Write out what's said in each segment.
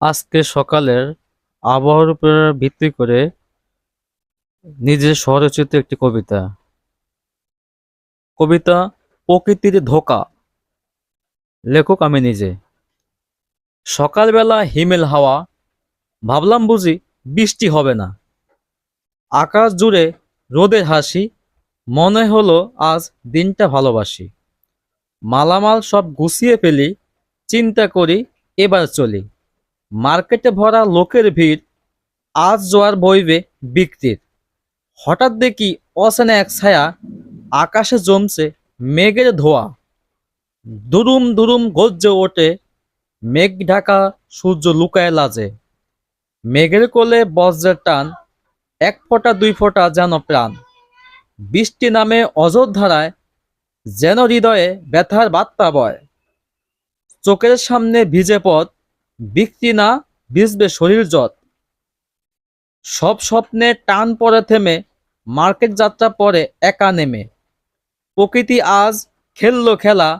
আজকে সকালের আবহাওয়ার উপর ভিত্তি করে নিজের স্বরচিত একটি কবিতা। কবিতা প্রকৃতির ধোকা। লেখক আমি নিজে। সকালবেলা হিমেল হাওয়া, ভাবলাম বুঝি বৃষ্টি হবে না। আকাশ জুড়ে রোদের হাসি, মনে হলো আজ দিনটা ভালোবাসি। মালামাল সব গুছিয়ে ফেলি, চিন্তা করি এবার চলি। মার্কেটে ভরা লোকের ভিড় আজ জোয়ার বইবে বিক্রির। হঠাৎ দেখি অচেনা এক ছায়া আকাশে জমছে মেঘের ধোয়া। দুরুম দুরুম গজ্জে ওঠে মেঘ ঢাকা সূর্য লুকায় লাজে। মেঘের কোলে বজ্রের টান, এক ফোঁটা দুই ফোঁটা যেন প্রাণ। বৃষ্টি নামে অযোধ্যারায় যেন হৃদয়ে ব্যথার বার্তা বয়। চোখের সামনে ভিজে পথ বিক্রি না ভিজবে শরীর যত সব স্বপ্নে টান পরে থেমে, মার্কেট যাত্রা পরে একা নেমে। প্রকৃতি আজ খেলল খেলা,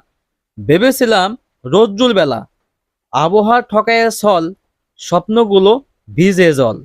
ভেবেছিলাম রজ্জুল বেলা। আবহাওয়া ঠকায় ছল স্বপ্নগুলো ভিজে জল।